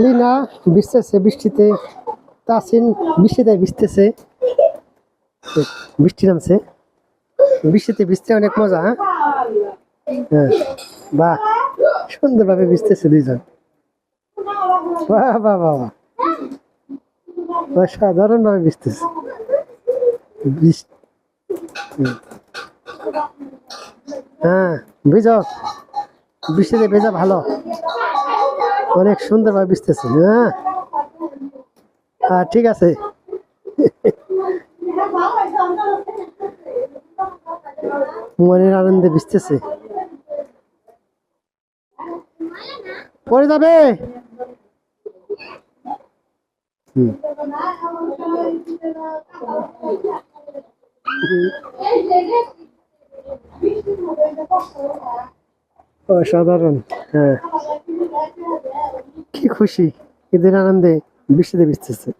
লিনা ভিজতেছে বৃষ্টিতে, তাসিন বৃষ্টিতে ভিজতেছে। বৃষ্টি নামছে। বৃষ্টিতে ভিজতে অনেক মজা হ্যাঁ? হ্যাঁ বাহ, সুন্দরভাবে ভিজতেছে দুইজন। বাহ বাহ বাহ বাহ। সাধারণ ভাবে ভিজতেছে। হ্যাঁ ভিজ। বৃষ্টিতে ভেজা ভালো। অনেক সুন্দরভাবে ভিজতেছে হ্যাঁ? হ্যাঁ ঠিক আছে। মনের আনন্দে ভিজতেছে। পরে যাবে। অসাধারণ হ্যাঁ। কি খুশি ঈদের আনন্দে বৃষ্টিতে ভিজতেছে।